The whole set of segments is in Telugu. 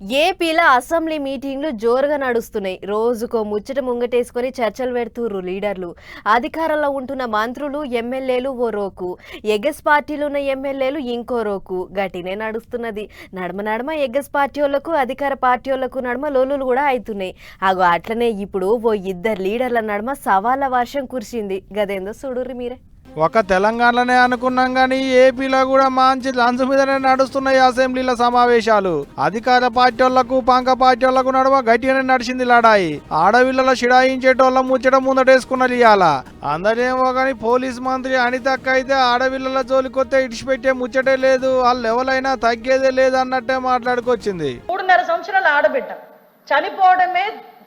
ఏపీలో అసెంబ్లీ మీటింగ్లు జోరుగా నడుస్తున్నాయి. రోజుకో ముచ్చట ముంగటేసుకొని చర్చలు పెడుతుర్రు లీడర్లు. అధికారంలో ఉంటున్న మంత్రులు ఎమ్మెల్యేలు ఓ రోకు. ఎగ్ఎస్ పార్టీలో ఉన్న ఎమ్మెల్యేలు ఇంకో రోకు. గట్టినే నడుస్తున్నది. నడమ నడమ ఎగస్ పార్టీ వాళ్ళకు అధికార పార్టీ వాళ్ళకు నడమ లోలులు కూడా అవుతున్నాయి అగో అట్లనే ఇప్పుడు ఓ ఇద్దరు లీడర్ల నడమ సవాళ్ళ వర్షం కురిసింది. గదేందో చూడుర్రి మీరే. ఒక తెలంగాణలోనే అనుకున్నాం కానీ ఏపీలో కూడా మంచి లంచ్ మీదనే నడుస్తున్నాయి అసెంబ్లీల సమావేశాలు. అధికార పార్టీ వాళ్ళకు పంక పార్టీ వాళ్ళకు నడుమ గట్టిగానే నడిచింది లడాయి. ఆడవిళ్ళలో షిడాయించేటోళ్ళ ముచ్చట ముందటేసుకున్నది ఇవాళ అందరేమో కానీ పోలీస్ మంత్రి అనితక్క అయితే ఆడవిళ్ళల జోలికొస్తే ఇడిచిపెట్టే ముచ్చటే లేదు వాళ్ళు ఎవరైనా తగ్గేదే లేదు అన్నట్టే మాట్లాడుకొచ్చింది. మూడున్నర సంవత్సరాల ఆడబిడ్డ. చనిపోవడమే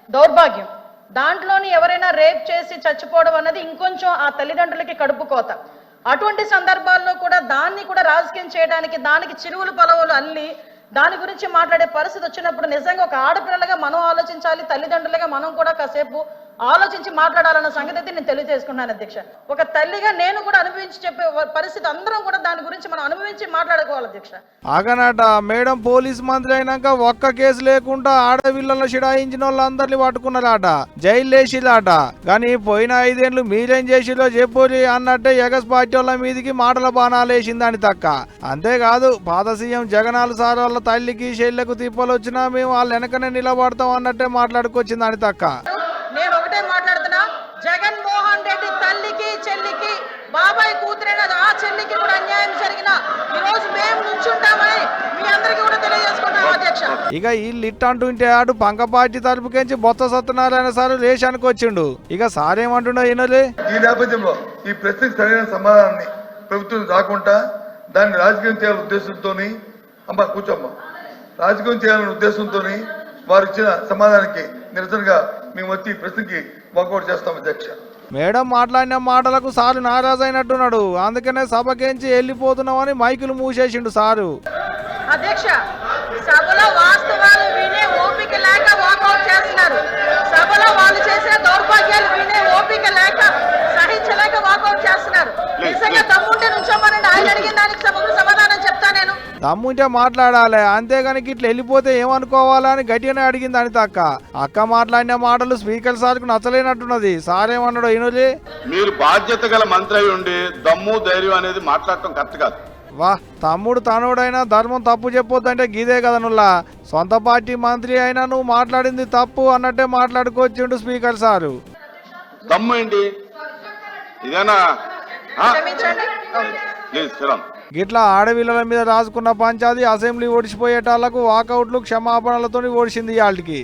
దౌర్భాగ్యం. దాంట్లోని ఎవరైనా రేప్ చేసి చచ్చిపోవడం అన్నది ఇంకొంచెం ఆ తల్లిదండ్రులకి కడుపు కోత. అటువంటి సందర్భాల్లో కూడా దాన్ని కూడా రాజకీయం చేయడానికి దానికి చిరువులు పొలవులు అల్లి దాని గురించి మాట్లాడే పరిస్థితి వచ్చినప్పుడు నిజంగా ఒక ఆడపిల్లలుగా మనం ఆలోచించాలి తల్లిదండ్రులుగా మనం కూడా కాసేపు ఆలోచించి మాట్లాడాలన్న సంగతి అయితే నేను తెలియజేసుకున్నాను అధ్యక్ష. ఒక తల్లిగా నేను కూడా అనుభవించి చెప్పే పరిస్థితి అందరం కూడా దాని గురించి మనం అనుభవించి మాట్లాడుకోవాలి అధ్యక్ష. ఆగనట మేడం పోలీస్ మంత్రి అయినాక ఒక్క కేసు లేకుండా ఆడపిల్లలను షిడాయించిన వాళ్ళందరినీ పట్టుకున్నారట జైలు వేసిరాట కానీ పోయిన ఐదేళ్ళు మీరేం చేసిరో చెప్పురి అన్నట్టే ఎగస్ పార్టీ వాళ్ళ మీదికి మాటల బాణాలు వేసిందని తక్క. అంతేకాదు పాత సీఎం జగనాలు సార్ వాళ్ళ తల్లికి చెల్లెకు తిప్పలు వచ్చినా మేము వాళ్ళ వెనకనే నిలబడతాం అన్నట్టే మాట్లాడుకొచ్చిందని తక్క. నేను ఒకటే మాట్లాడుతున్నా. జగన్మోహన్ రెడ్డి తల్లికి చెల్లికి బాబాయ్ కూతురైన ఆ చెల్లికి కూడా అన్యాయం జరిగిన ఈ రోజు మేము నుంచుంటామని మీ అందరికీ కూడా తెలియజేసుకుంటాం అధ్యక్ష. ఇక ఈ లిట్ అంటుంటే ఆడు పంక పార్టీ తరపుకెంచి బొత్త సత్యనారాయణ సార్ లేచానికి వచ్చిండు. ఇక సార్ ఏమంటుండో ఈయనలే ఈ నేపథ్యంలో ఈ ప్రశ్నకు సరైన సమాధానాన్ని ప్రభుత్వం రాకుండా దాన్ని రాజకీయం చేయాలనే ఉద్దేశంతో అమ్మ కూర్చోమ్మ రాజకీయం చేయాలనే ఉద్దేశంతో వారు ఇచ్చిన సమాధానానికి నిరసనగా మేము వచ్చి ప్రశ్నకి వాకౌట్ చేస్తాం అధ్యక్ష. మేడం మాట్లాడిన మాటలకు సారు నారాజైనట్టున్నాడు. అందుకనే సభకేంచి వెళ్ళిపోతున్నామని మైకులు మూసేసిండు సారు. అధ్యక్ష సభలో వాస్తవాలు వినే ఓపిక లేక వాకౌట్ చేస్తున్నారు. సభలో వాళ్ళు చేసే దౌర్భాగ్యాలు వినే ఓపిక లేక సహించలేక వాకౌట్ చేస్తున్నారు. నిజంగా తమ్ముంటే నుంచోమని ఆయన అడిగిన దానికి సభకు సమాధానం చెప్తా నేను. దమ్ముంటే మాట్లాడాలి. అంతేగాని ఇట్లా వెళ్ళిపోతే ఏమనుకోవాలని గట్టిగానే అడిగింది అని తక్క అక్క మాట్లాడిన మాటలు స్పీకర్ సార్కు నచ్చలేనట్టున్నది. సార్ ఏమన్నాడు ఈయనలే మీరు బాధ్యత గల మంత్రి అయి ఉండి దమ్ము ధైర్యం అనేది మాట్లాడటం కరెక్ట్ కాదు. వా తమ్ముడు తనుడైనా ధర్మం తప్పు చెప్పొద్దంటే గీదే కదా నుల్లా. సొంత పార్టీ మంత్రి అయినా నువ్వు మాట్లాడింది తప్పు అన్నట్టే మాట్లాడుకొచ్చిండు స్పీకర్ సారు. దమ్ము ఏంటి? ఇదేనా? ప్లీజ్ గిట్లా ఆడవిల్లల మీద రాసుకున్న పంచాది అసెంబ్లీ ఓడిచిపోయేటాళ్ళకు వాకౌట్లు క్షమాపణలతో ఓడిసింది వాళ్ళకి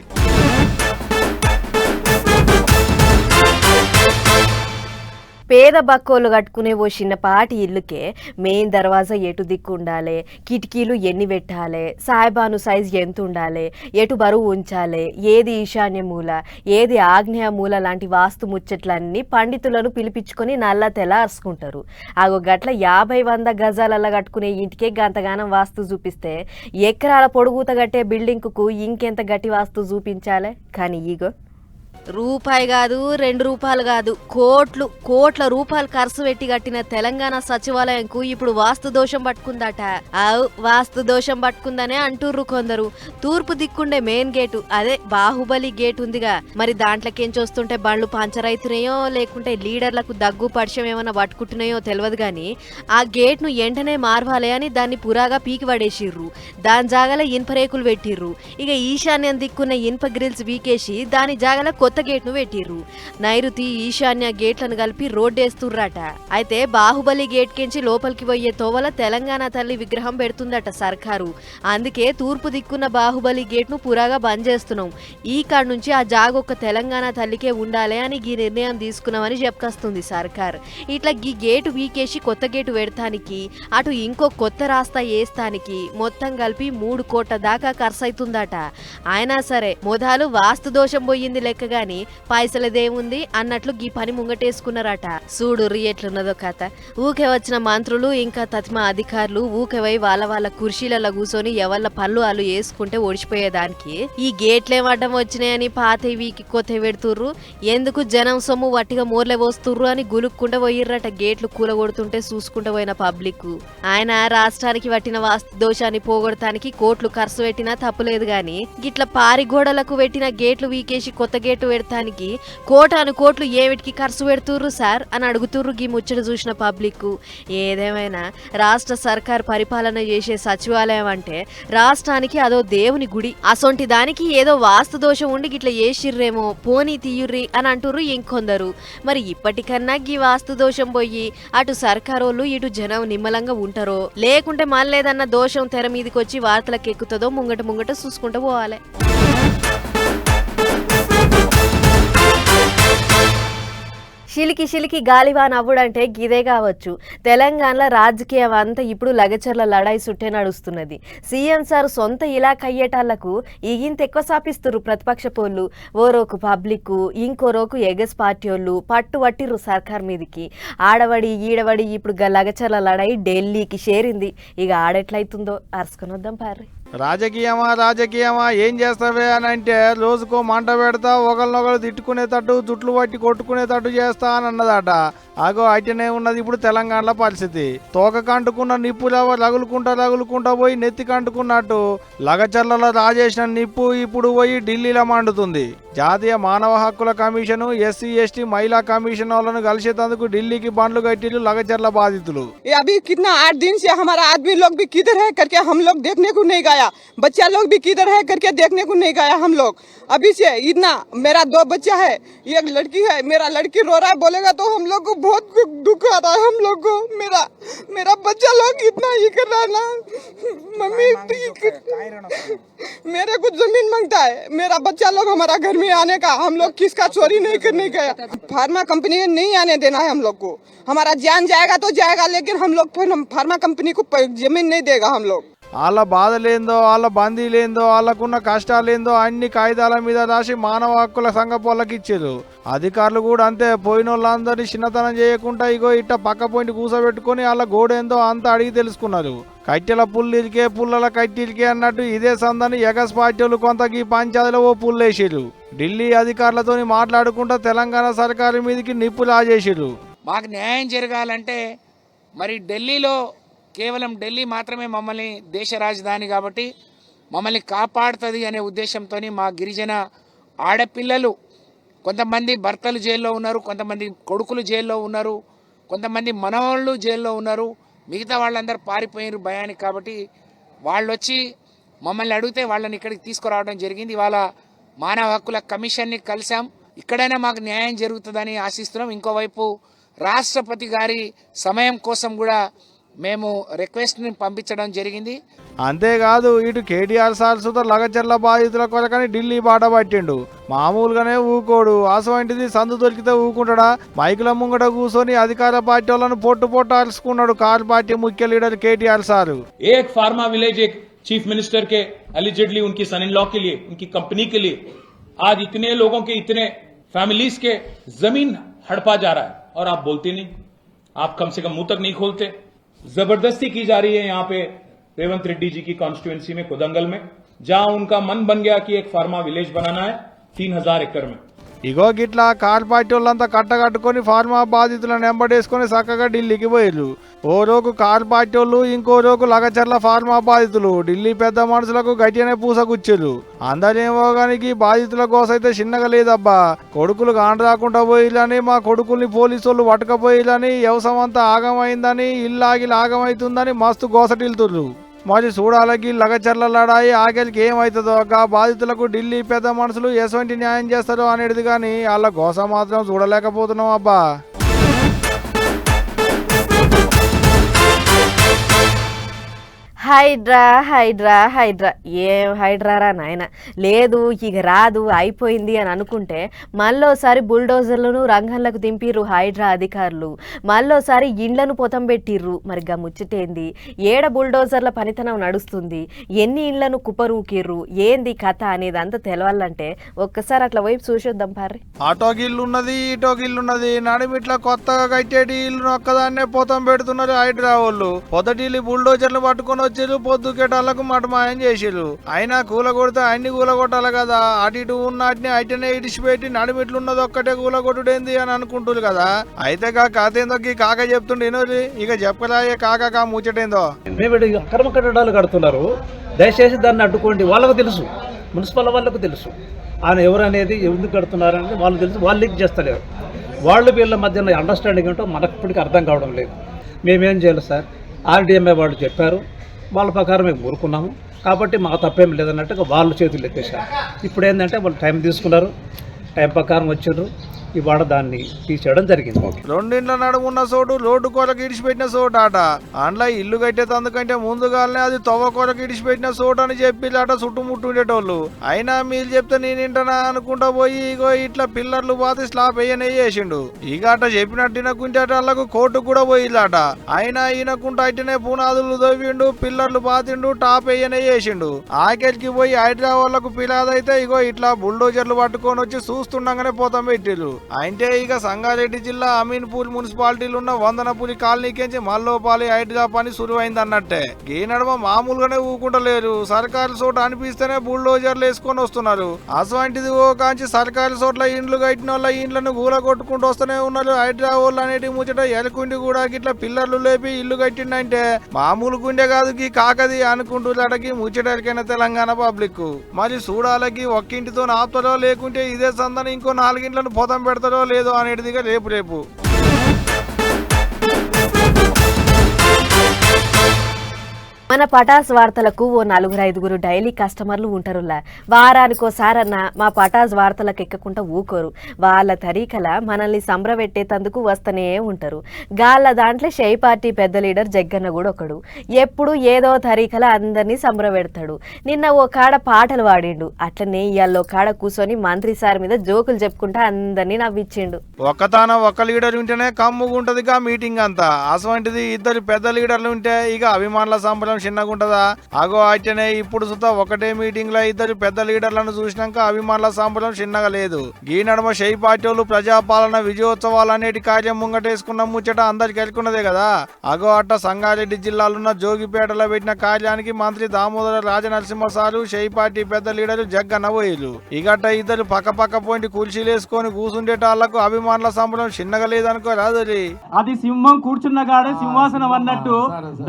పేద బక్కోలు కట్టుకునే ఓ చిన్నపాటి ఇల్లుకే మెయిన్ దర్వాజా ఎటు దిక్కు ఉండాలి కిటికీలు ఎన్ని పెట్టాలి సాయిబాను సైజ్ ఎంత ఉండాలి ఎటు బరువు ఉంచాలి ఏది ఈశాన్య మూల ఏది ఆగ్నేయ మూల లాంటి వాస్తు ముచ్చట్లన్నీ పండితులను పిలిపించుకొని నల్ల తెల అరుచుకుంటారు ఆగో గట్ల యాభై వంద గజాలల్లా కట్టుకునే ఇంటికే గంతగానం వాస్తు చూపిస్తే ఎకరాల పొడుగుత కట్టే బిల్డింగ్కు ఇంకెంత గట్టి వాస్తు చూపించాలి? కానీ ఈగో రూపాయి కాదు రెండు రూపాయలు కాదు కోట్లు కోట్ల రూపాయలు ఖర్చు పెట్టి కట్టిన తెలంగాణ సచివాలయంకు ఇప్పుడు వాస్తు దోషం పట్టుకుందట. ఆవు వాస్తు దోషం పట్టుకుందనే అంటుర్రు కొందరు. తూర్పు దిక్కుండే మెయిన్ గేటు అదే బాహుబలి గేట్ ఉందిగా. మరి దాంట్లోకేం చూస్తుంటే బండ్లు పంచర్ అవుతున్నాయో లేకుంటే లీడర్లకు దగ్గు పరిచయం ఏమైనా పట్టుకుంటున్నాయో తెలియదు గాని ఆ గేట్ను వెంటనే మార్వాలే అని దాన్ని పురాగా పీకి పడేసిర్రు. దాని జాగల ఇనుప రేకులు పెట్టిర్రు. ఇక ఈశాన్యం దిక్కున్న ఇనుప గ్రిల్స్ వీకేసి దాని జాగల కొత్త గేట్ను పెట్టిర్రు నైరుతి ఈశాన్య గేట్లను కలిపి రోడ్డేస్తుర్రట. అయితే బాహుబలి గేట్ కించి లోపలికి పోయే తోవల తెలంగాణ తల్లి విగ్రహం పెడుతుందట సర్కారు. అందుకే తూర్పు దిక్కున్న బాహుబలి గేట్ను పురాగా బంద్ చేస్తున్నాం. ఈ కాడ నుంచి ఆ జాగొక్క తెలంగాణ తల్లికే ఉండాలి అని ఈ నిర్ణయం తీసుకున్నామని చెప్పుకొస్తుంది సర్కార్. ఇట్లా ఈ గేటు వీకేసి కొత్త గేటు పెడతానికి అటు ఇంకో కొత్త రాస్తా వేస్తానికి మొత్తం కలిపి మూడు కోట్ల దాకా ఖర్చు అవుతుందట అయినా సరే మొదలు వాస్తు దోషం పోయింది లెక్క గాని పైసలదేముంది అన్నట్లు గీ పని ముంగటేసుకున్నారట. చూడు ఎట్లున్నదో కథ. ఊకే వచ్చిన మంత్రులు ఇంకా తత్మ అధికారులు ఊకే వాళ్ళ వాళ్ళ కుర్చీలలో కూర్చొని ఎవళ్ళ పళ్ళు వాళ్ళు వేసుకుంటే ఓడిచిపోయేదానికి. ఈ గేట్లేం అడ్డం వచ్చినాయని పాత వీకి కొత్త పెడుతుర్రు. ఎందుకు జనం సొమ్ము వట్టిగా మోర్లే పోస్తుర్రు అని గులుక్కుంటూ పోయిర్రట గేట్లు కూలగొడుతుంటే చూసుకుంటూ పోయిన పబ్లిక్. ఆయన రాష్ట్రానికి పట్టిన వాస్తు దోషాన్ని పోగొడటానికి కోట్లు ఖర్చు పెట్టినా తప్పులేదు గాని గిట్ల పారి గోడలకు పెట్టిన గేట్లు వీకేసి కొత్త గేట్ పెడతానికి కోటాను కోట్లు ఏమిటికి ఖర్చు పెడుతుర్రు సార్ అని అడుగుతుర్రు గీ ముచ్చట చూసిన పబ్లిక్ ఏదేమైనా రాష్ట్ర సర్కార్ పరిపాలన చేసే సచివాలయం అంటే రాష్ట్రానికి అదో దేవుని గుడి అసొంటి దానికి ఏదో వాస్తు దోషం ఉండి గిట్ల చేసిర్రేమో పోనీ తీయుర్రి అని అంటుర్రు ఇంకొందరు. మరి ఇప్పటికన్నా గీ వాస్తు దోషం పోయి అటు సర్కారోళ్ళు ఇటు జనం నిమ్మలంగా ఉంటారో? లేకుంటే మళ్ళేదన్న దోషం తెర మీదకి వచ్చి వార్తలకు ఎక్కుతుందో ముంగట ముంగట చూసుకుంటూ పోవాలి. చిలికి చిలికి గాలివాన్ అవ్వుడంటే గిదే కావచ్చు. తెలంగాణలో రాజకీయం అంతా ఇప్పుడు లగచర్ల లడాయి సుట్టే నడుస్తున్నది. సీఎం సార్ సొంత ఇలాఖ అయ్యేటాళ్ళకు ఈగింత ఎక్కువ సాపిస్తుర్రు ప్రతిపక్ష పోళ్ళు. ఓరోకు పబ్లిక్ ఇంకో రోకు ఎగస్ పార్టీ వాళ్ళు పట్టు పట్టిర్రు సర్కార్ మీదకి. ఆడవడి ఈడవడి ఇప్పుడు లగచర్ల లడాయి ఢిల్లీకి చేరింది. ఇక ఆడెట్లయితుందో అరుసుకొని వద్దాం పార్రీ. రాజకీయమా రాజకీయమా ఏం చేస్తావే అని అంటే రోజుకో మంట పెడతా ఒకరినొకరు తిట్టుకునేటట్టు జుట్లు పట్టి కొట్టుకునేటట్టు చేస్తా అని అన్నదట. ఆగో అటనే ఉన్నది ఇప్పుడు తెలంగాణలో పరిస్థితి. తోక కంటుకున్న నిప్పులవ రగులుకుంటా రగులుకుంటా పోయి నెత్తి కంటుకున్నట్టు లగచర్లలో రాజేసిన నిప్పు ఇప్పుడు పోయి ఢిల్లీలో మండుతుంది. జాతీయ మానవ హక్కుల కమిషను ఎస్సీ ఎస్టీ మహిళా కమిషన్ వాళ్ళను కలిసేందుకు ఢిల్లీకి బండ్లు కట్టిలు లగచర్ల బాధితులు. అభి కింద ఆట్ దిన్ హమారా ఆద్మీ లోగ్ భీ కిధర్ హై? కర్కే హమ్ దేఖ్నే నహీ गया बच्चा लोग भी किधर है करके देखने को नहीं गया हम लोग। अभी से इतना मेरा दो बच्चा है एक लड़की है मेरा लड़की रो रहा है बोलेगा तो हम लोग को बहुत दुख आ रहा है हम लोग को। मेरा मेरा बच्चा लोग इतना ये कर रहा है ना। मम्मी तो मेरे को ज़मीन माँगता है मेरा बच्चा लोग हमारा घर में आने का हम लोग किसका चोरी नहीं करने गया। फार्मा कंपनी नहीं आने देना है हम लोग को। हमारा जान जाएगा तो जाएगा लेकिन हम लोग फिर फार्मा कंपनी को ज़मीन नहीं देगा हम लोग। వాళ్ళ బాధలేందో వాళ్ళ బందీలేందో వాళ్ళకున్న కష్టాలేందో అన్ని కాగితాల మీద రాసి మానవ హక్కుల సంఘ వాళ్ళకి ఇచ్చారు. అధికారులు కూడా అంతే పోయిన వాళ్ళందరినీ చిన్నతనం చేయకుండా ఇగో ఇట్ట పక్క పోయింట్ కూసబెట్టుకొని వాళ్ళ గోడేందో అంతా అడిగి తెలుసుకున్నారు. కట్టెల పుల్లిరికే పుల్లల కట్టిరికే అన్నట్టు ఇదే సందని ఎగస్ పార్టీలు కొంత ఈ పంచాయతీలో ఓ పుల్లేసిరు ఢిల్లీ అధికారులతోని మాట్లాడుకుంటా తెలంగాణ సర్కారు మీదకి నిప్పు లాజేసిరు మాకు న్యాయం జరగాలంటే మరి ఢిల్లీలో కేవలం ఢిల్లీ మాత్రమే మమ్మల్ని దేశ రాజధాని కాబట్టి మమ్మల్ని కాపాడుతుంది అనే ఉద్దేశంతో మా గిరిజన ఆడపిల్లలు కొంతమంది భర్తలు జైల్లో ఉన్నారు కొంతమంది కొడుకులు జైల్లో ఉన్నారు కొంతమంది మనవాళ్ళు జైల్లో ఉన్నారు మిగతా వాళ్ళందరూ పారిపోయినారు భయానికి కాబట్టి వాళ్ళు వచ్చి మమ్మల్ని అడిగితే వాళ్ళని ఇక్కడికి తీసుకురావడం జరిగింది. ఇవాళ మానవ హక్కుల కమిషన్ని కలిసాం ఇక్కడైనా మాకు న్యాయం జరుగుతుందని ఆశిస్తున్నాం. ఇంకోవైపు రాష్ట్రపతి గారి సమయం కోసం కూడా మేము రిక్వెస్ట్ని పంపించడం జరిగింది అంతేకాదు ఇటు కేటీఆర్ సార్ సుత లగచర్ల బాధితుల కొరకని ఢిల్లీ బాట పట్టిండు మామూలుగానే ఊకోడు అసవంటిది సందు దొరికితే ఊకుంటాడా మైకుల ముంగట కూర్చొని అధికార పార్టీ వాళ్ళను పొట్టు పొట్టు అరుచుకున్నాడు కారు పార్టీ ముఖ్య లీడర్ కేటీఆర్ సారు एक फार्मा विलेज एक चीफ मिनिस्टर के एलिजिडली उनकी सन इन लॉ के लिए उनकी कंपनी के लिए आज इतने लोगों के इतने फैमिलीज के जमीन हड़पा जा रहा है और आप बोलते नहीं आप कम से कम मुंह तक नहीं खोलते ज़बरदस्ती की जा रही है यहाँ पे रेवंत रेड्डी जी की कॉन्स्टिट्युएंसी में कुदंगल में, जहाँ उनका मन बन गया कि एक फार्मा विलेज बनाना है, तीन हज़ार एकड़ में। ఇగో గిట్లా కార్ పార్టీ వాళ్ళంతా కట్టకట్టుకొని ఫార్మా బాధితులను వెంబడేసుకొని చక్కగా ఢిల్లీకి పోయారు ఓ రోజు కార్ పార్టీ వాళ్ళు ఇంకో రోజు లగచర్ల ఫార్మా బాధితులు. ఢిల్లీ పెద్ద మనుషులకు గట్టిగానే పూసగుచ్చారు అందరేమో గానికి బాధితుల కోసం అయితే చిన్నగా లేదబ్బా. కొడుకులు కాండ రాకుండా పోయిలని మా కొడుకుల్ని పోలీసు వాళ్ళు పట్టుకపోయిలని వ్యవసాయం అంతా ఆగమైందని ఇల్లాగి ఆగమైతుందని మస్తు గోసటిల్తుర్రు. మరి చూడాలకి లగచర్ల లడాయి ఆఖరికి ఏమవుతుందో గా బాధితులకు ఢిల్లీ పెద్ద మనుషులు ఎటువంటి న్యాయం చేస్తారో అనేది కానీ వాళ్ళ గోస మాత్రం చూడలేకపోతున్నాం అబ్బా. హైడ్రా హైడ్రా హైడ్రా. ఏం హైడ్రారా నాయన. లేదు ఇక రాదు అయిపోయింది అని అనుకుంటే మళ్ళోసారి బుల్డోజర్లను రంగంలోకి దింపిర్రు హైడ్రా అధికారులు. మళ్ళోసారి ఇండ్లను పొతం పెట్టిర్రు. మరిగా ముచ్చటేంది? ఏడ బుల్డోజర్ల పనితనం నడుస్తుంది? ఎన్ని ఇండ్లను కుపరూకిర్రు ఏంది కథ అనేది అంతా తెలవాలంటే ఒక్కసారి అట్లా వైపు చూసొద్దాం పారి ఆటో గిల్లు ఉన్నది ఈటో గిల్లు ఉన్నది నడిమిట్లా కొత్తగా కట్టేటి ఇల్లు ఒక్కదాన్నే పొతం పెడుతున్నారు హైడ్రా వాళ్ళు. పొదటిల్లు బుల్డోజర్లు పట్టుకొని వచ్చారు పొద్దుకేటాలకు మటమాయం చేసిర్రు. అయినా కూల కొడితే అన్ని కూల కొట్టాలి కదా. అటు ఇటు ఉన్న అటునే అటనే ఇడిచిపెట్టి నడిమిట్లు ఉన్నది ఒక్కటే కూల కొట్టుడేంది అని అనుకుంటున్నారు కదా. అయితే కా కథ ఈ కాక చెప్తుండే వినోది? ఇక చెప్పరాయే కాక కా ముచ్చటేందో? మేము అక్రమ కట్టడాలు కడుతున్నారు. దయచేసి దాన్ని అడ్డుకోండి. వాళ్ళకు తెలుసు. మున్సిపల్ వాళ్ళకు తెలుసు. ఆయన ఎవరనేది అనేది ఎందుకు కడుతున్నారనేది వాళ్ళకి తెలుసు. వాళ్ళు లీక్ చేస్తలేరు. వాళ్ళు వీళ్ళ మధ్యన అండర్స్టాండింగ్ ఏంటో మనకు ఇప్పటికీ అర్థం కావడం లేదు. మేమేం చేయాలి సార్? ఆర్డీఎంఏ వాళ్ళు చెప్పారు. వాళ్ళ ప్రకారం మేము ఊరుకున్నాము. కాబట్టి మా తప్పేం లేదన్నట్టుగా వాళ్ళు చేతులు ఎత్తేసారు ఇప్పుడు ఏంటంటే వాళ్ళు టైం తీసుకున్నారు. టైం ప్రకారం వచ్చారు ఇవాళ దాన్ని తీసేయడం జరిగింది. రెండింట్ల నడుమున్న చోటు రోడ్డు కొరకు ఇడిచిపెట్టిన చోటు ఆట. అందులో ఇల్లు కట్టేటందుకంటే ముందుగానే అది తవ్వ కొరకు ఇడిచిపెట్టిన చోటు అని చెప్పి అట చుట్టుముట్టు ఉండేటోళ్ళు అయినా మీరు చెప్తే నేను వింటనా అనుకుంటా పోయి ఇగో ఇట్లా పిల్లర్లు పాతి స్లాబ్ వేయనే చేసిండు. ఇక అట చెప్పినట్టు వినకుంటేటాళ్ళకు కోర్టు కూడా పోయిల్లట అయినా ఈయనకుంటా అట్టనే పునాదులు దవ్విండు పిల్లర్లు పాతిండు టాప్ వేయనే చేసిండు. ఆఖరికి పోయి హైదరాబాద్లకు పిలాదైతే ఇగో ఇట్లా బుల్డోజర్లు పట్టుకొని వచ్చి చూస్తుండగానే పోతాం పెట్టిర్రు. అంటే ఇక సంగారెడ్డి జిల్లా అమీన్పూర్ మున్సిపాలిటీలు ఉన్న వందనపూరి కాలనీకించి మల్లోపాలి హైట్గా పని సురువైంది అన్నట్టే ఈ నడమ మామూలుగానే ఊకుంటలేరు. సర్కారు చోట అనిపిస్తేనే బుల్డోజర్లు వేసుకొని వస్తున్నారు. అటువంటిది ఓ కాంచి సర్కారు చోట్ల ఇండ్లు కట్టిన వాళ్ళ ఇండ్లను గూల కొట్టుకుంటూ వస్తూనే ఉన్నారు. హైదరాబాద్ అనేటి ముచ్చట ఎలకుండి కూడా గిట్ల పిల్లర్లు లేపి ఇల్లు కట్టిండంటే మామూలు గుండె కాదు గీ కాకది అనుకుంటున్నాడకి ముచ్చటరికైన తెలంగాణ పబ్లిక్ మరి చూడాలకి ఒక్కింటితో ఆపుతారో లేకుంటే ఇదే సందని ఇంకో నాలుగింట్లను పొతం పెడతారో లేదో అనేటిదిగా రేపు రేపు. మన పటాస్ వార్తలకు ఓ నలుగురు ఐదుగురు డైలీ కస్టమర్లు ఉంటారులా. వారానికోసారన్నా మా పటాస్ వార్తలకు ఎక్కకుండా ఊకోరు. వాళ్ళ తరీకల మనల్ని సంబరపెట్టేతందుకు వస్తూనే ఉంటారు. గాళ్ళ దాంట్లో షై పార్టీ పెద్ద లీడర్ జగ్గన్న కూడా ఒకడు. ఎప్పుడు ఏదో తరీకల అందరినీ సంబరపెడతాడు నిన్న ఓ కాడ పాటలు పాడిండు అట్లనే ఇవాళ కాడ కూర్చొని మంత్రి సార్ మీద జోకులు చెప్పుకుంటా అందరినీ నవ్విచ్చిండు. ఒక్కతాన ఒక్క లీడర్ ఉంటేనే కమ్ముగుంటదిగా మీటింగ్ అంతా. అసలు ఇద్దరు పెద్ద లీడర్లు ఉంటే ఇక అభిమానుల సంబరం చిన్నగా ఉంటదా? అగో అట్టనే ఇప్పుడు సుతా ఒకటే మీటింగ్లో ఇద్దరు పెద్ద లీడర్లను చూసినాక అభిమానుల సంబరం చిన్నగా లేదు. ఈ నడుమ షై పార్టీలు ప్రజాపాలన విజయోత్సవాలు అనేటి కార్యం ముంగటేసుకున్న ముచ్చట అందరికి ఎలుకున్నదే కదా? అగో అట్ట సంగారెడ్డి జిల్లాలున్న జోగిపేటలో పెట్టిన కార్యానికి మంత్రి దామోదర రాజనరసింహ సారు షై పార్టీ పెద్ద లీడరు జగ్గన్న పోయిలు ఇగట్ట ఇద్దరు పక్క పక్క పోయింటి కుర్చీలేసుకొని కూసుండేటాళ్ళకు అభిమానుల సంబరం చిన్నగా లేదనుకో రాదురి. అది సింహం కూర్చున్న కాడే సింహాసనం అన్నట్టు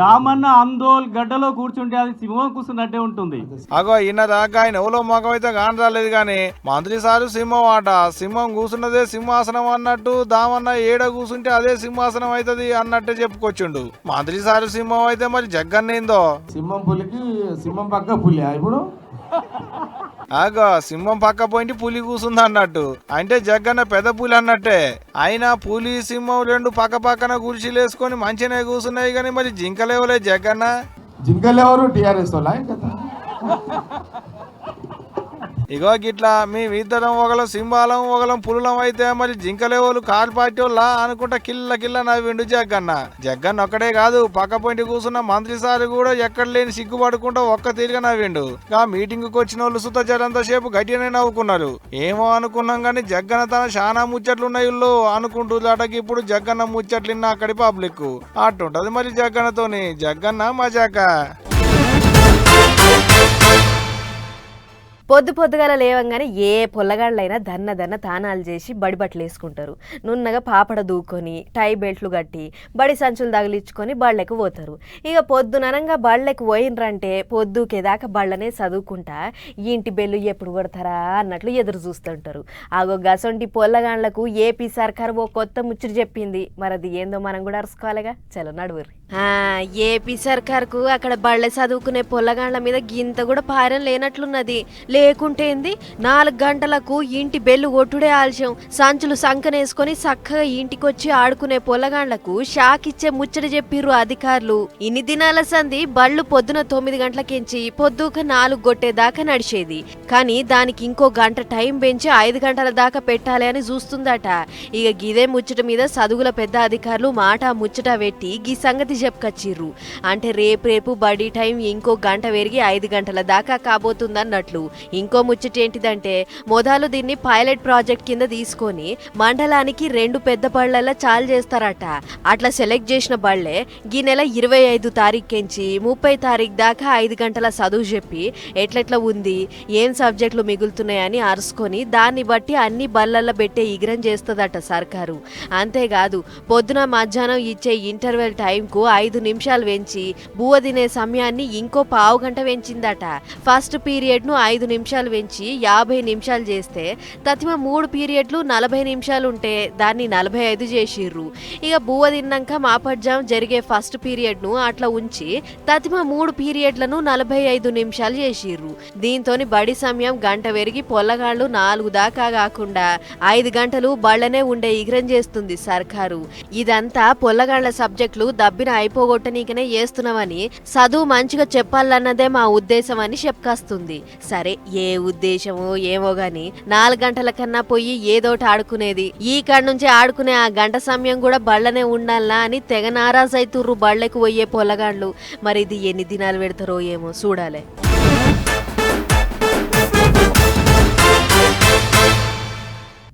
దామన్న ఆందోళ్ గడ్డలో కూర్చుంటే అది సింహం కూర్చున్నట్టే ఉంటుంది. అగో ఈయన రాక ఆయన ఎవలో మగం అయితే కాని రాలేదు గాని మంత్రి సారు సింహం ఆట. సింహం కూసున్నదే సింహాసనం అన్నట్టు దామన్న ఏడ కూసుంటే అదే సింహాసనం అవుతుంది అన్నట్టే చెప్పుకొచ్చిండు. మంత్రి సారు సింహం అయితే మరి జగ్గన్నేందో? సింహం పులికి సింహం పక్క పులి ఇప్పుడు? ఆగో సింహం పక్క పోయింటి పులి కూసుంది అన్నట్టు. అంటే జగ్గన్న పెద్ద పులి అన్నట్టే. అయినా పులి సింహం రెండు పక్క పక్కన కుర్చీలేసుకొని మంచిగానే కూసున్నాయి కానీ మరి జింకలేవలే జగ్గన్న? జింకలు ఎవరు? టీఆర్ఎస్ వాళ్ళ కదా ఇగో గిట్లా మేమిద్దరం ఒకలం సింబాలం ఒకలం పులులం అయితే మరి జింకలేవోలు కారు పార్టీ వాళ్ళ అనుకుంటా కిల్ల కిల్ల నవ్విండు జగ్గన్న. జగ్గన్న ఒక్కడే కాదు పక్క పొంటి కూర్చున్న మంత్రి సార్ కూడా ఎక్కడ లేని సిగ్గుపడుకుంటా ఒక్క తీరుగా నవ్విండు. ఆ మీటింగ్కు వచ్చిన వాళ్ళు సుత జరంతసేపు గట్టిగానే నవ్వుకున్నారు. ఏమో అనుకున్నాం కానీ జగ్గన్న తన చాలా ముచ్చట్లున్నాయి అనుకుంటూ దాటకి ఇప్పుడు జగ్గన్న ముచ్చట్లు అక్కడి పబ్లిక్ అట్టుంటది మరి జగ్గన్నతోని. జగ్గన్న మజాక? పొద్దు పొద్దుగాల లేవంగానే ఏ పొల్లగాళ్ళైనా దన్న దన్న తానాలు చేసి బడి బట్టలు వేసుకుంటారు. నున్నగా పాపడ దూకొని టై బెల్ట్లు కట్టి బడి సంచులు తగిలించుకొని బళ్ళకు పోతారు. ఇక పొద్దుననంగా బళ్ళకు పోయినరంటే పొద్దుకేదాకా బళ్ళనే చదువుకుంటా ఇంటి బెల్లు ఎప్పుడు కొడతారా అన్నట్లు ఎదురు చూస్తుంటారు. ఆగో గసొంటి పొల్లగాండ్లకు ఏపీ సర్కార్ ఓ కొత్త ముచ్చట చెప్పింది. మరి అది ఏందో మనం కూడా అరుసుకోవాలిగా? చలో నడువురు ఏపీ సర్కార్కు అక్కడ బళ్ళ చదువుకునే పొల్లగాండ్ల మీద గింత కూడా పారం లేనట్లున్నది. లేకుంటే ఏంది? నాలుగు గంటలకు ఇంటి బెల్లు కొట్టుడే ఆలస్యం సంచులు సంకనేసుకొని చక్కగా ఇంటికొచ్చి ఆడుకునే పొల్లగాండ్లకు షాక్ ఇచ్చే ముచ్చట చెప్పిర్రు అధికారులు. ఇన్ని దినాల సంది బళ్ళు పొద్దున తొమ్మిది గంటలకించి పొద్దుక నాలుగు కొట్టేదాకా నడిచేది. కానీ దానికి ఇంకో గంట టైం పెంచి ఐదు గంటల దాకా పెట్టాలి అని చూస్తుందట. ఇక గిదే ముచ్చట మీద చదువుల పెద్ద అధికారులు మాట ముచ్చట పెట్టి గీ సంగతి చెప్పుకొచ్చిర్రు. అంటే రేపు రేపు బడి టైం ఇంకో గంట పెరిగి ఐదు గంటల దాకా కాబోతుందన్నట్లు. ఇంకో ముచ్చట ఏంటిదంటే మొదలు దీన్ని పైలట్ ప్రాజెక్ట్ కింద తీసుకొని మండలానికి రెండు పెద్ద బళ్ళల్లో చాలు చేస్తారట. అట్లా సెలెక్ట్ చేసిన బళ్ళే ఈ నెల ఇరవై ఐదు తారీఖుకించి ముప్పై తారీఖు దాకా ఐదు గంటల చదువు చెప్పి ఎట్లెట్లా ఉంది ఏం సబ్జెక్టులు మిగులుతున్నాయని అరుసుకొని దాన్ని బట్టి అన్ని బళ్ళల్లో పెట్టే ఇగ్రం చేస్తుందట సర్కారు. అంతేకాదు పొద్దున మధ్యాహ్నం ఇచ్చే ఇంటర్వెల్ టైంకు ఐదు నిమిషాలు పెంచి బువ్వ తినే సమయాన్ని ఇంకో పావు గంట పెంచిందట ఫస్ట్ పీరియడ్ను ఐదు నిమిషాలు నిమిషాలు పెంచి యాభై నిమిషాలు చేస్తే తతిమ మూడు పీరియడ్లు నలభై నిమిషాలు ఉంటే దాన్ని నలభై ఐదు చేసిర్రు. ఇక బువ్వ తిన్నాక మాపడ్జాం జరిగే ఫస్ట్ పీరియడ్ను అట్లా ఉంచి తతిమ మూడు పీరియడ్లను నలభై ఐదు నిమిషాలు చేసిర్రు. దీంతోని బడి సమయం గంట పెరిగి పొల్లగాళ్ళు నాలుగు దాకా కాకుండా ఐదు గంటలు బళ్ళనే ఉండే ఇగ్రం చేస్తుంది సర్కారు. ఇదంతా పొల్లగాళ్ళ సబ్జెక్టులు దబ్బిన అయిపోగొట్టనీకనే చేస్తున్నామని చదువు మంచిగా చెప్పాలన్నదే మా ఉద్దేశం అని చెప్పుకొస్తుంది. సరే ఏ ఉద్దేశమో ఏమో గాని నాలుగు గంటల కన్నా పోయి ఏదోటి ఆడుకునేది. ఈ కాడ నుంచి ఆడుకునే ఆ గంట సమయం కూడా బళ్ళనే ఉండాలా అని తెగ నారాజ్ అవుతుర్రు బళ్ళకు పోయే పొలగాండ్లు మరి ఇది ఎన్ని దినాలు పెడతారో ఏమో చూడాలి.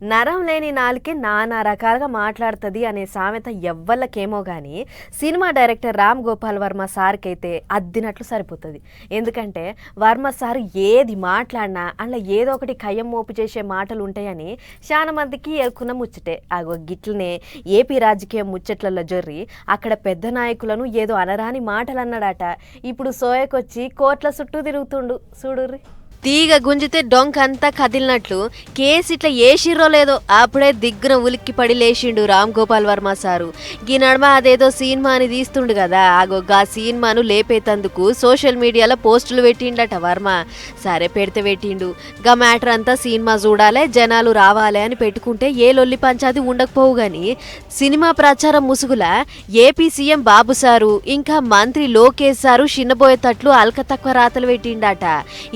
నరం లేని నాలుకే నానా రకాలుగా మాట్లాడుతుంది అనే సామెత ఎవ్వళ్ళకేమో కానీ సినిమా డైరెక్టర్ రామ్ గోపాల్ వర్మ సార్కి అయితే అద్దినట్లు సరిపోతుంది. ఎందుకంటే వర్మ సార్ ఏది మాట్లాడినా అందులో ఏదో ఒకటి ఖయం మోపు చేసే మాటలు ఉంటాయని చాలా మందికి ఎరుకున్న ముచ్చటే. అగో గిట్లనే ఏపీ రాజకీయ ముచ్చట్లలో జొర్రి అక్కడ పెద్ద నాయకులను ఏదో అనరాని మాటలు అన్నాడట ఇప్పుడు సోయకొచ్చి కోట్ల చుట్టూ తిరుగుతుండు. చూడుర్రి. తీగ గుంజితే డొంక్ అంతా కదిలినట్లు కేసు ఇట్లా ఏసిర్రో లేదో అప్పుడే దిగ్గున ఉలిక్కి పడి లేచిండు రామ్ గోపాల్ వర్మ సారు. ఈ నడమ అదేదో సినిమాని తీస్తుండు కదా ఆగో గా సినిమాను లేపేతందుకు సోషల్ మీడియాలో పోస్టులు పెట్టిండట వర్మ. సరే పెడితే పెట్టిండు. గా మ్యాటర్ అంతా సినిమా చూడాలే జనాలు రావాలే అని పెట్టుకుంటే ఏ లొల్లి పంచాది ఉండకపోవు గాని సినిమా ప్రచారం ముసుగుల ఏపీ సీఎం బాబు సారు ఇంకా మంత్రి లోకేష్ సారు చిన్నబోయేటట్లు అల్క తక్కువ రాతలు పెట్టిండట.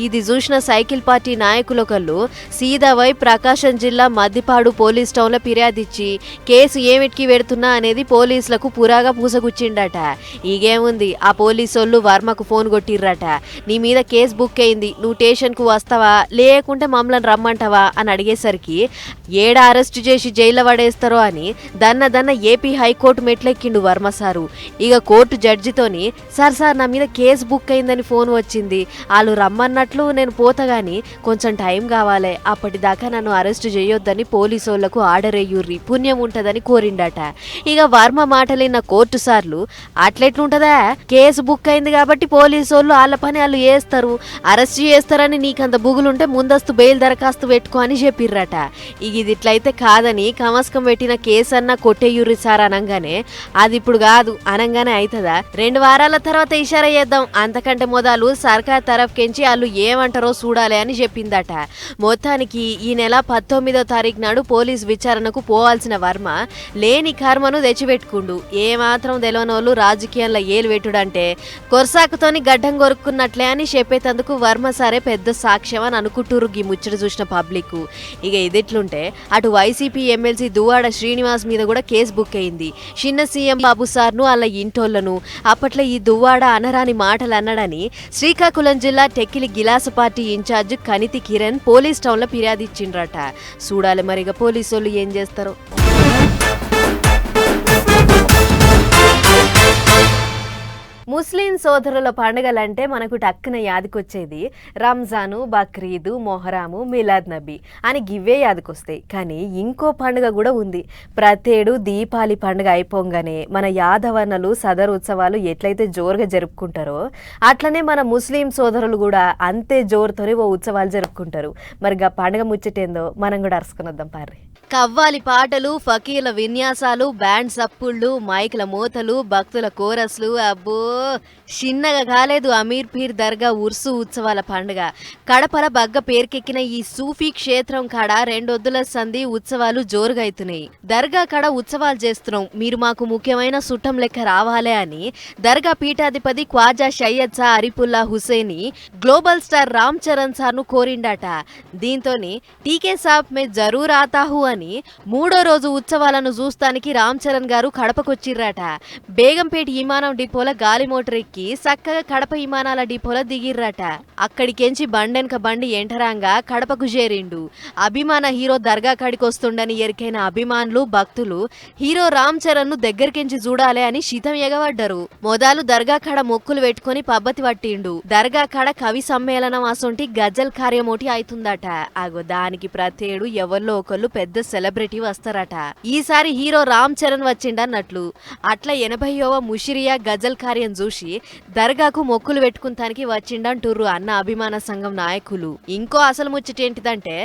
ఇది చూసిన సైకిల్ పార్టీ నాయకులొకళ్ళు సీదావై ప్రకాశం జిల్లా మద్దిపాడు పోలీస్ టౌన్లో ఫిర్యాదిచ్చి కేసు ఏమిటికి పెడుతున్నా అనేది పోలీసులకు పురాగా పూసగుచ్చిండట. ఈగేముంది ఆ పోలీసోళ్ళు వర్మకు ఫోన్ కొట్టిర్రట. నీ మీద కేసు బుక్ అయింది. నువ్వు స్టేషన్కు వస్తావా? లేకుంటే మమ్మల్ని రమ్మంటావా? అని అడిగేసరికి ఏడ అరెస్ట్ చేసి జైల్లో పడేస్తారో అని దన్న దన్న ఏపీ హైకోర్టు మెట్లెక్కిండు వర్మ సారు. ఇక కోర్టు జడ్జితోని సార్ సార్ నా మీద కేసు బుక్ అయిందని ఫోన్ వచ్చింది. వాళ్ళు రమ్మన్నట్లు నేను పోతగాని కొంచెం టైం కావాలి. అప్పటిదాకా నన్ను అరెస్ట్ చేయొద్దని పోలీసోళ్ళకు ఆర్డర్ అయ్యుర్రి. పుణ్యం ఉంటదని కోరిండట. ఇక వర్మ మాటలిన్న కోర్టు సార్లు అట్లెట్లుంటదా? కేసు బుక్ అయింది కాబట్టి పోలీసోళ్ళు వాళ్ళ పని వాళ్ళు చేస్తారు అరెస్ట్ చేస్తారని నీకంత బుగులుంటే ముందస్తు బెయిల్ దరఖాస్తు పెట్టుకో అని చెప్పిర్రట. ఇక ఇది ఇట్లయితే కాదని కమస్కం పెట్టిన కేసు అన్న కొట్టేయుర్రి సార్ అనగానే అది ఇప్పుడు కాదు అనగానే అవుతుందా రెండు వారాల తర్వాత ఇషారా చేద్దాం. అంతకంటే మొదలు సర్కార్ తరఫుకెంచి వాళ్ళు ఏమంటారో చూడాలి అని చెప్పిందట. మొత్తానికి ఈ నెల పంతొమ్మిదో తారీఖు నాడు పోలీస్ విచారణకు పోవాల్సిన వర్మ లేని కర్మను తెచ్చిపెట్టుకుండు. ఏమాత్రం తెలియనోళ్ళు రాజకీయంలో ఏలు పెట్టుడంటే కొరసాకుతోని గడ్డం కొరుక్కున్నట్లే అని చెప్పేటందుకు వర్మ సరే పెద్ద సాక్ష్యం అని అనుకుంటురు ఈ ముచ్చట చూసిన పబ్లిక్ ఇక ఇదిట్లుంటే అటు వైసీపీ ఎమ్మెల్సీ దువ్వాడ శ్రీనివాస్ మీద కూడా కేసు బుక్ అయింది. చిన్న సీఎం బాబు సార్ను అలా ఇంటోళ్ళను అప్పట్లో ఈ దువ్వాడ అనరాని మాటలు అన్నాడని శ్రీకాకుళం జిల్లా Tekkali గిలాస party in-charge Kaniti Kiran police టౌన్లో ఫిర్యాదు ఇచ్చిండ్రట. చూడాలి మరిగా పోలీసోళ్ళు ఏం చేస్తారో? ముస్లిం సోదరుల పండుగలంటే మనకు టక్కున యాదికొచ్చేది రంజాను బక్రీదు మొహరాము మిలాద్ నబీ అని గివే యాదకొస్తాయి. కానీ ఇంకో పండుగ కూడా ఉంది. ప్రతేడు దీపావళి పండుగ అయిపోగానే మన యాదవనలు సదరు ఉత్సవాలు ఎట్లయితే జోరుగా జరుపుకుంటారో అట్లనే మన ముస్లిం సోదరులు కూడా అంతే జోరుతోనే ఓ ఉత్సవాలు జరుపుకుంటారు. మరి గా పండుగ ముచ్చటేందో మనం కూడా అరుసుకునొద్దాం వద్దాం కవ్వాలి పాటలు ఫకీల విన్యాసాలు బ్యాండ్ సప్పుళ్ళు మైకుల మూతలు భక్తుల కోరస్లు అబ్బో! చిన్నగా కాలేదు అమీర్ పీర్ దర్గా ఉర్సు ఉత్సవాల పండుగ. కడపల బగ్గ పేరుకెక్కిన ఈ సూఫీ క్షేత్రం కాడ రెండొద్దుల సంధి ఉత్సవాలు జోరుగా అవుతున్నాయి దర్గా కాడ ఉత్సవాలు చేస్తున్నాం. మీరు మాకు ముఖ్యమైన సుట్టం లెక్క రావాలే అని దర్గా పీఠాధిపతి ఖ్వాజా షయ్యద్ సా అరిపుల్లా హుసేని గ్లోబల్ స్టార్ రామ్ చరణ్ సార్ను కోరిండట. దీంతోని టీకే సాబ్ మే జరూర్ ఆతాహు అని మూడో రోజు ఉత్సవాలను చూస్తానికి రామ్ చరణ్ గారు కడపకొచ్చిర్రట. బేగంపేట విమానం డిపోల గాలి మోటార్ ఎక్కి చక్కగా కడప విమానాల డిపోల దిగిర్రట. అక్కడికెంచి బండెనక బండి ఎంటరాంగా కడపకు చేరిండు. అభిమాన హీరో దర్గా కాడికొస్తుండని ఎరికైన అభిమానులు భక్తులు హీరో రామ్ చరణ్ను దగ్గరికెంచి చూడాలి అని శీతం ఎగబడ్డరు. మొదలు దర్గా కాడ మొక్కులు పెట్టుకొని పబ్బతి పట్టిండు. దర్గా కాడ కవి సమ్మేళనం అసొంటి గజల్ కార్యమోటి అవుతుందట అగో దానికి ప్రతేడు ఎవరిలో ఒకళ్ళు పెద్ద సెలబ్రిటీ వస్తారట. ఈసారి హీరో రామ్ చరణ్ వచ్చిండన్నట్లు అట్లా ఎనభైవ ముషిరియా గజల్ కార్యం చూసి దర్గాకు మొక్కులు పెట్టుకుంటానికి వచ్చిండంటుర్రు అన్న అభిమాన సంఘం నాయకులు. ఇంకో అసలు ముచ్చటేంటిదంటే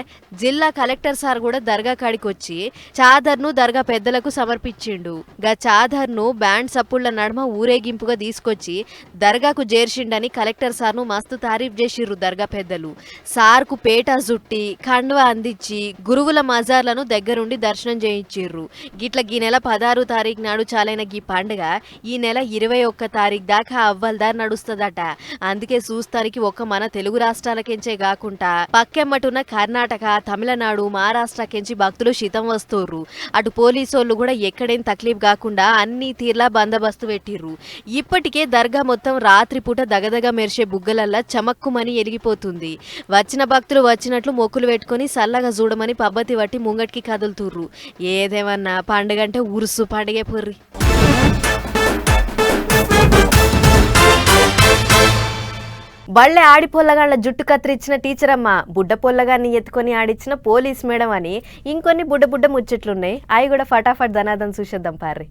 జిల్లా కలెక్టర్ సార్ కూడా దర్గా కాడికి వచ్చి చాదర్ను దర్గా పెద్దలకు సమర్పించిండు. గా చాదర్ను బ్యాండ్ సప్పుళ్ళ నడుమ ఊరేగింపుగా తీసుకొచ్చి దర్గాకు చేర్చిండని కలెక్టర్ సార్ను మస్తు తారీఫ్ చేసిర్రు దర్గా పెద్దలు. సార్కు పేట జుట్టి కండువా అందించి గురువుల మజార్లను దగ్గరుండి దర్శనం చేయించిర్రు. గిట్ల గీ నెల పదహారు తారీఖు నాడు చాలైన గీ పండుగ ఈ నెల ఇరవై ఒక్క తారీఖు దాకా అవ్వల్దా నడుస్తుందట. అందుకే చూస్తానికి ఒక్క మన తెలుగు రాష్ట్రాలకెంచే కాకుండా పక్కెమ్మటున్న కర్ణాటక తమిళనాడు మహారాష్ట్రకెంచి భక్తులు శితం వస్తుర్రు. అటు పోలీసోళ్ళు కూడా ఎక్కడేం తక్లీఫ్ కాకుండా అన్ని తీర్లా బందోబస్తు పెట్టిర్రు. ఇప్పటికే దర్గా మొత్తం రాత్రిపూట దగదగ మెరిసే బుగ్గలల్లా చమక్కుమని ఎలిగిపోతుంది వచ్చిన భక్తులు వచ్చినట్లు మొక్కులు పెట్టుకొని సల్లగా చూడమని పబ్బతి పట్టి ముంగటికి కదులుతుర్రు. ఏదేమన్నా పండుగంటే ఉరుసు పండుగే పొర్రి. బళ్ళె ఆడి పొల్లగాళ్ళ జుట్టు కత్తిరించిన టీచర్ అమ్మ బుడ్డ పొల్లగాన్ని ఎత్తుకొని ఆడిచ్చిన పోలీస్ మేడం అని ఇంకొన్ని బుడ్డ బుడ్డ ముచ్చట్లున్నాయి. అవి కూడా ఫటాఫట్ ధనాదం చూసేద్దాం పార్రి.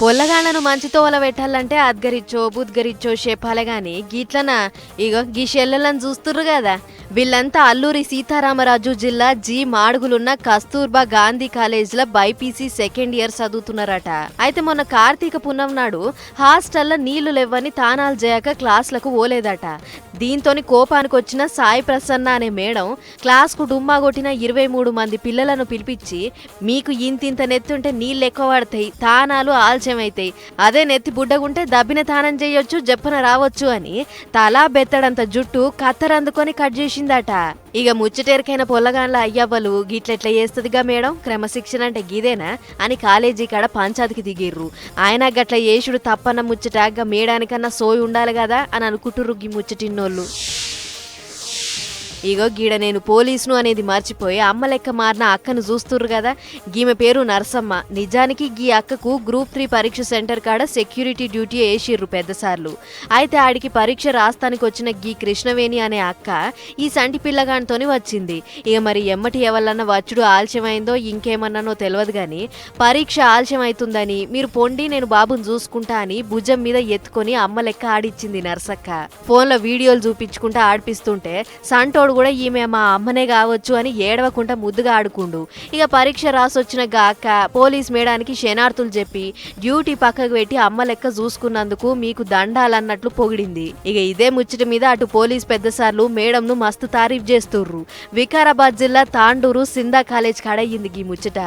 పొల్లగాళ్ళను మంచితో వల పెట్టాలంటే అద్గరిచ్చో బుద్గరిచ్చో చెప్పాలి గాని గీట్లన? ఇగో గీ షెల్లలను చూస్తుర్రు కదా వీళ్ళంతా అల్లూరి సీతారామరాజు జిల్లా జి మాడుగులున్న కస్తూర్బా గాంధీ కాలేజీలో బైపీసీ సెకండ్ ఇయర్ చదువుతున్నారట. అయితే మొన్న కార్తీక పున్నం నాడు హాస్టల్లో నీళ్ళు లేవని తానాలు చేయక క్లాసులకు ఓలేదట దీంతోని కోపానికి వచ్చిన సాయి ప్రసన్న అనే మేడం క్లాస్కు డుమ్మా కొట్టిన ఇరవై మూడు మంది పిల్లలను పిలిపించి మీకు ఇంతింత నెత్తుంటే నీళ్ళు ఎక్కువ పడతాయి తానాలు ఆల్చమైతాయి అదే నెత్తి బుడ్డగుంటే దబ్బిన తానం చేయొచ్చు జప్పన రావచ్చు అని తలా బెత్తడంత జుట్టు కత్తరందుకొని కట్ చేసిందట ఇక ముచ్చటేరికైన పొల్లగాన్ల అయ్యవ్వలు గిట్లెట్లా చేస్తుందిగా మేడం? క్రమశిక్షణ అంటే గిదేనా? అని కాలేజీ కాడ పంచాయతీకి దిగిర్రు. ఆయన గట్ల యేషుడు తప్పన్న ముచ్చట మేడానికన్నా సోయి ఉండాలి కదా అని అనుకుంటురు ముచ్చటిన్నోళ్ళు. ఇగో గీడ నేను పోలీసును అనేది మర్చిపోయి అమ్మ లెక్క మారిన అక్కను చూస్తుర్రు కదా. గీమె పేరు నర్సమ్మ. నిజానికి గీ అక్కకు గ్రూప్ త్రీ పరీక్ష సెంటర్ కాడ సెక్యూరిటీ డ్యూటీ వేసిర్రు పెద్దసార్లు. అయితే ఆడికి పరీక్ష రాస్తానికి వచ్చిన గీ కృష్ణవేణి అనే అక్క ఈ సంటి పిల్లగానితోని వచ్చింది. ఇక మరి ఎమ్మటి ఎవరన్నా వచ్చుడు ఆలస్యమైందో ఇంకేమన్నానో తెలియదు కానీ పరీక్ష ఆలస్యం అవుతుందని మీరు పొండి నేను బాబుని చూసుకుంటా అని భుజం మీద ఎత్తుకొని అమ్మ లెక్క ఆడిచ్చింది నర్సక్క. ఫోన్లో వీడియోలు చూపించుకుంటా ఆడిపిస్తుంటే సంటోడు కూడా ఈమె మా అమ్మనే కావచ్చు అని ఏడవకుండా ముద్దుగా ఆడుకుండు. ఇక పరీక్ష రాసొచ్చిన గాక పోలీస్ మేడానికి శనార్థులు చెప్పి డ్యూటీ పక్కకు పెట్టి అమ్మ లెక్క చూసుకున్నందుకు మీకు దండాలన్నట్లు పొగిడింది. ఇక ఇదే ముచ్చట మీద అటు పోలీస్ పెద్దసార్లు మేడంను మస్తు తారీఫ్ చేస్తుర్రు. వికారాబాద్ జిల్లా తాండూరు సిందా కాలేజ్ కాడయ్యింది ఈ ముచ్చట.